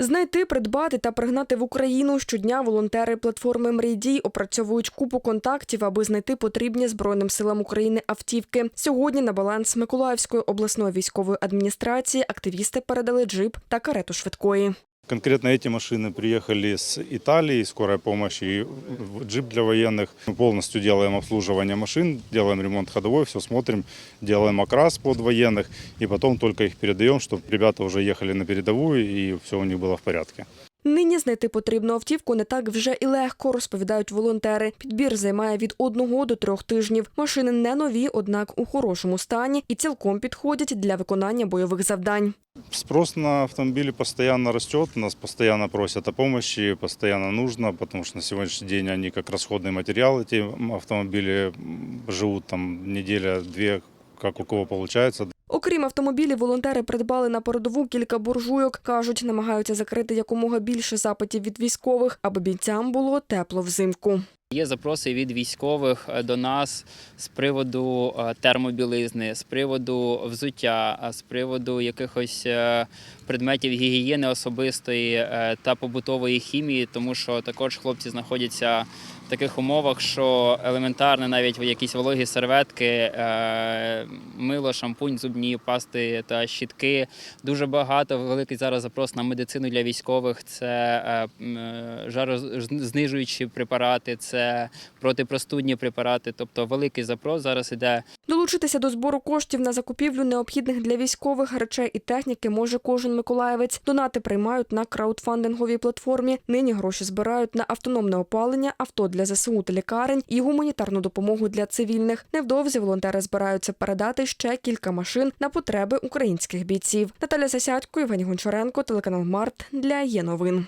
Знайти, придбати та пригнати в Україну щодня волонтери платформи «Мрій-дій» опрацьовують купу контактів, аби знайти потрібні Збройним силам України автівки. Сьогодні на баланс Миколаївської обласної військової адміністрації активісти передали джип та карету швидкої. Конкретно эти машины приехали с Италии, скорая помощь и джип для военных. Мы полностью делаем обслуживание машин, делаем ремонт ходовой, все смотрим, делаем окрас под военных и потом только их передаем, чтобы ребята уже ехали на передовую и все у них было в порядке. Нині знайти потрібну автівку не так вже і легко, розповідають волонтери. Підбір займає від одного до трьох тижнів. Машини не нові, однак у хорошому стані і цілком підходять для виконання бойових завдань. Спрос на автомобили постоянно растет, нас постоянно просят о помощи, постоянно нужно, потому на сегодняшний день они как расходный материал, эти автомобили живут там неделя-две, как у кого получается. Окрім автомобілів, волонтери придбали на передову кілька буржуйок. кажуть, намагаються закрити якомога більше запитів від військових, аби бійцям було тепло взимку. Є запроси від військових е, до нас з приводу е, термобілизни, з приводу взуття, з приводу якихось е, предметів гігієни особистої е, та побутової хімії, тому що також хлопці знаходяться в таких умовах, що елементарно навіть якісь вологі серветки, е, мило, шампунь, зубні пасти та щітки. Дуже багато великий зараз запрос на медицину для військових. Це е, е, жарознижуючі препарати, це протипростудні препарати. Тобто великий запрос зараз іде Долучитися до збору коштів на закупівлю необхідних для військових речей і техніки може кожен миколаївець. Донати приймають на краудфандинговій платформі. Нині гроші збирають на автономне опалення, авто для ЗСУ та лікарень і гуманітарну допомогу для цивільних. Невдовзі волонтери збираються передати ще кілька машин на потреби українських бійців. Наталя Засядько, Євгеній Гончаренко, телеканал Март для є новин.